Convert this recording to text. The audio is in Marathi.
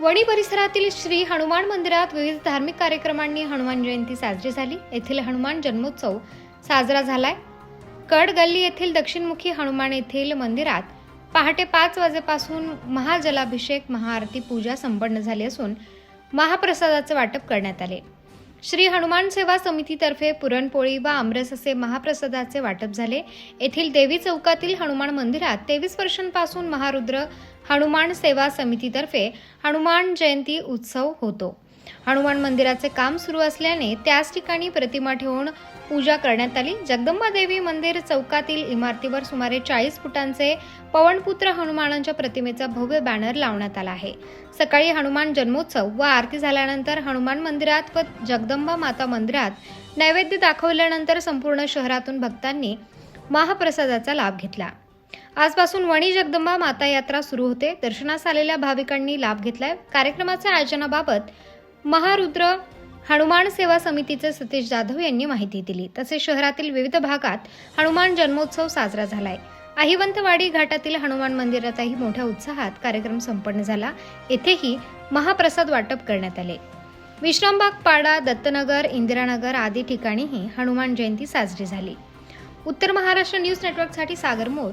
वणी परिसरातील श्री हनुमान मंदिरात विविध धार्मिक कार्यक्रमांनी हनुमान जयंती साजरी झाली. येथील हनुमान जन्मोत्सव साजरा झालाय. कड गल्ली येथील दक्षिणमुखी हनुमान येथील मंदिरात पहाटे पाच वाजेपासून महाजलाभिषेक महाआरती पूजा संपन्न झाली असून महाप्रसादाचे वाटप करण्यात आले. श्री हनुमान सेवा समितीतर्फे पुरणपोळी व आमरस असे महाप्रसादाचे वाटप झाले. येथील देवी चौकातील हनुमान मंदिरात तेवीस वर्षांपासून महारुद्र हनुमान सेवा समितीतर्फे हनुमान जयंती उत्सव होतो. हनुमान मंदिराचे काम सुरू असल्याने त्याच ठिकाणी प्रतिमा ठेवून पूजा करण्यात आली. जगदंबा देवी मंदिर चौकातील इमारतीवर सुमारे चाळीस फुटांचे पवनपुत्र हनुमानांच्या प्रतिमेचा भव्य बॅनर लावण्यात आला आहे. सकाळी हनुमान जन्मोत्सव व आरती झाल्यानंतर हनुमान मंदिरात व जगदंबा माता मंदिरात नैवेद्य दाखवल्यानंतर संपूर्ण शहरातून भक्तांनी महाप्रसादाचा लाभ घेतला. आजपासून वणी जगदंबा माता यात्रा सुरू होते. दर्शनास आलेल्या भाविकांनी लाभ घेतलाय. कार्यक्रमाच्या आयोजनाबाबत महारुद्र हनुमान सेवा समितीचे सतीश जाधव यांनी माहिती दिली. तसेच शहरातील विविध भागात हनुमान जन्मोत्सव साजरा झालाय. अहिवंतवाडी घाटातील हनुमान मंदिरातही मोठ्या उत्साहात कार्यक्रम संपन्न झाला. येथेही महाप्रसाद वाटप करण्यात आले. विश्रामबाग पाडा दत्तनगर इंदिरानगर आदी ठिकाणीही हनुमान जयंती साजरी झाली. उत्तर महाराष्ट्र न्यूज नेटवर्कसाठी सागर मोर.